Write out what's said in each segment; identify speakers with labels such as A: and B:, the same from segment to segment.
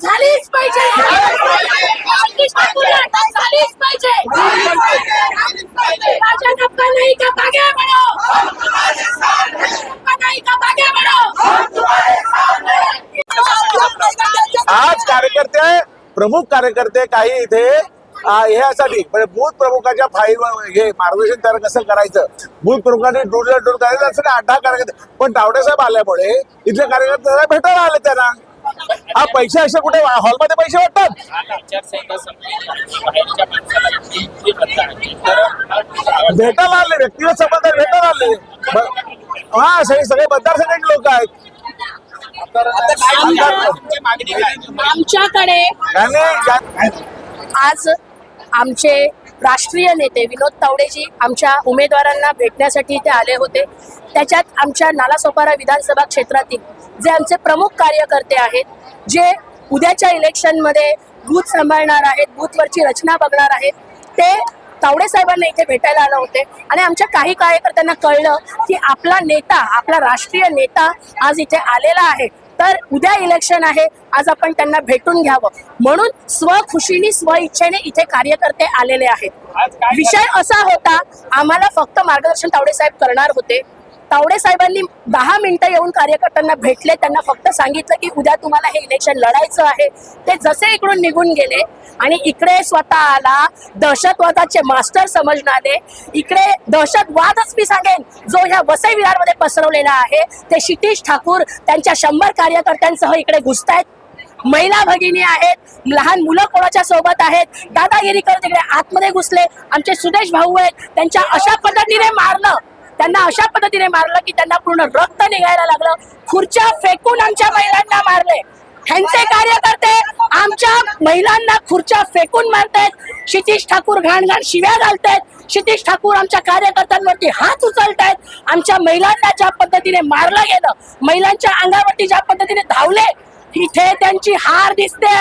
A: झालीच पाहिजे झालीच पाहिजे नाही का नाही का
B: आज कार्यकर्ते प्रमुख कार्यकर्ते काही इथे ह्यासाठी. म्हणजे बूथ प्रमुखाच्या फाईलवर हे मार्गदर्शन त्याला कसं करायचं? बूथ प्रमुखांनी डोर डोर करायचं असं आठ कार्यकर्ते. पण तावडे साहेब आल्यामुळे इथले कार्यकर्ते भेटायला आले त्यांना. हा पैसे असे कुठे हॉलमध्ये पैसे वाटतात? भेटायला आले व्यक्तिगत संबंध भेटायला आले. हा सगळे सगळे मतदारसंघाचे लोक आहेत.
A: आमच्याकडे आज आमचे राष्ट्रीय नेते विनोद तावडेजी आमच्या उमेदवारांना भेटण्यासाठी इथे आले होते. त्याच्यात आमच्या नालासोपारा विधानसभा क्षेत्रातील जे आमचे प्रमुख कार्यकर्ते आहेत जे उद्याच्या इलेक्शनमध्ये बूथ सांभाळणार आहेत बूथवरची रचना बघणार आहेत ते तावडे साहेबांना इथे भेटायला आलं होते. आणि आमच्या काही कार्यकर्त्यांना कळलं की आपला नेता आपला राष्ट्रीय नेता आज इथे आलेला आहे. तर उद्या इलेक्शन आहे. आज आपण त्यांना भेटून घ्यावं. म्हणून स्वखुशीने स्व इच्छेने इथे कार्यकर्ते आलेले आहेत. विषय असा होता आम्हाला फक्त मार्गदर्शन तावडे साहेब करणार होते. तावडे साहेबांनी दहा मिनिटं येऊन कार्यकर्त्यांना भेटले त्यांना फक्त सांगितलं की उद्या तुम्हाला हे इलेक्शन लढायचं आहे. ते जसे इकडून निघून गेले आणि इकडे स्वतःला दहशतवादाचे मास्टर समजणारे इकडे दहशतवादच मी सांगेन जो ह्या वसई विहारमध्ये पसरवलेला आहे ते क्षितिश ठाकूर त्यांच्या शंभर कार्यकर्त्यांसह इकडे घुसतायत. महिला भगिनी आहेत लहान मुलं कोणाच्या सोबत आहेत दादागिरी करत तिकडे आतमध्ये घुसले आमचे सुदेश भाऊ आहेत त्यांच्या अशा पद्धतीने मारलं त्यांना अशा पद्धतीने मारलं की त्यांना पूर्ण रक्त निघायला लागलं. खुर्च्या फेकून आमच्या महिलांना मारले. ह्यांचे कार्यकर्ते आमच्या महिलांना खुर्च्या फेकून मारतायत. क्षितिश ठाकूर घाण घाण शिव्या घालतायत. क्षितिश ठाकूर आमच्या कार्यकर्त्यांवरती हात उचलतायत. आमच्या महिलांना ज्या पद्धतीने मारलं गेलं महिलांच्या अंगावरती ज्या पद्धतीने धावले इथे त्यांची हार दिसते.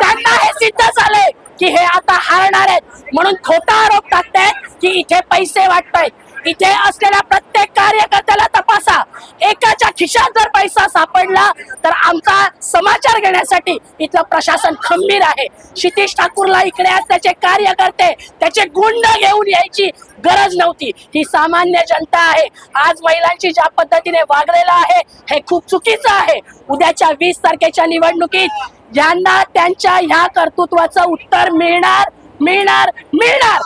A: त्यांना हे सिद्ध झाले की हे आता हारणार आहेत. म्हणून खोटा आरोप टाकतायत की इथे पैसे वाटतायत. इथे असलेल्या प्रत्येक कार्यकर्त्याला तपासा. एकाच्या खिशात जर पैसा सापडला तर आमचा समाचार घेण्यासाठी इथलं प्रशासन खंबीर आहे. क्षितिश ठाकूरला इकडे त्याचे कार्यकर्ते त्याचे गुंड घेऊन यायची गरज नव्हती. ही सामान्य जनता आहे. आज महिलांची ज्या पद्धतीने वागलेलं आहे हे खूप चुकीचं आहे. उद्याच्या वीस तारखेच्या निवडणुकीत ज्यांना त्यांच्या ह्या कर्तृत्वाचं उत्तर मिळणार मिळणार मिळणार.